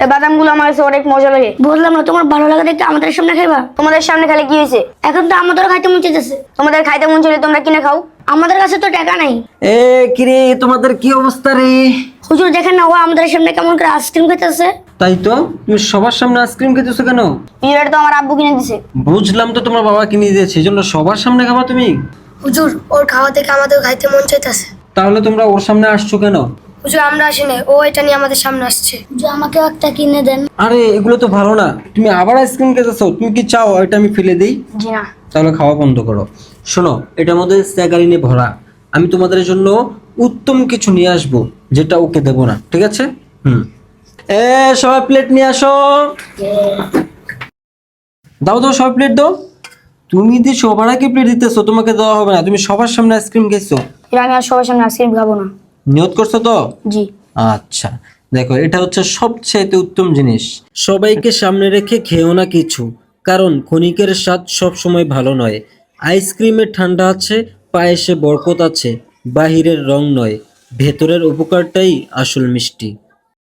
এই বাদামগুলো আমার কাছে অনেক মজা লাগে। বললাম না তোমার ভালো লাগে দেখতে আমাদের সামনে খাইবা? তোমাদের সামনে খালি কি হয়েছে? এখন তো আমাদেরও খাইতে মন চাইতেছে। তোমাদের খাইতে মন চলে তোমরা কিনে খাও। আমাদের কাছে তো টাকা নাই। এ কিরে তোমাদের কি অবস্থা রে? হুজুর দেখেন না ও আমাদের সামনে কেমন করে আইসক্রিম খাইতেছে। তাই তো? তুমি সবার সামনে আইসক্রিম খেতেছো কেন? পিরিয়ড তো আমার আব্বু কিনে দিছে। বুঝলাম তো তোমার বাবা কিনে দিয়েছে এই জন্য সবার সামনে খাবা তুমি? হুজুর ওর খাওয়া থেকে আমাদের খাইতে মন চাইতেছে। তাহলে তোমরা ওর সামনে আসছো কেন? হুজুর আমরা আসি নাই ও এটা নিয়ে আমাদের সামনে আসছে। যে আমাকে একটা কিনে দেন। আরে এগুলো তো ভালো না। তুমি আবার আইসক্রিম খেতেছো তুমি কি চাও? এটা আমি ফেলে দিই। জি না। তাহলে খাওয়া বন্ধ করো। শোনো এটার মধ্যে স্যাগারিনে ভরা। আমি তোমাদের জন্য উত্তম কিছু নিয়ে আসব যেটা ওকে দেবো না। ঠিক আছে? হুম। এ সবাই প্লেট নিয়ে আসো। দাও দাও সবাই প্লেট দাও। তুমি যে সবার আগে প্লেট দিতেছো তোমাকে দেওয়া হবে না। তুমি সবার সামনে আইসক্রিম খেয়েছো। আমি আর সবার সামনে আইসক্রিম খাব না। নিয়ত করছ তো? জি। আচ্ছা। দেখো এটা হচ্ছে সবচেয়ে উত্তম জিনিস। সবাইকে সামনে রেখে খেও না কিছু। কারণ ক্ষণিকের স্বাদ সব সময় ভালো নয়। আইসক্রিমে ঠান্ডা আছে পায়েসে বরকত আছে বাহিরের রং নয়। ভেতরের উপকারটাই আসল মিষ্টি।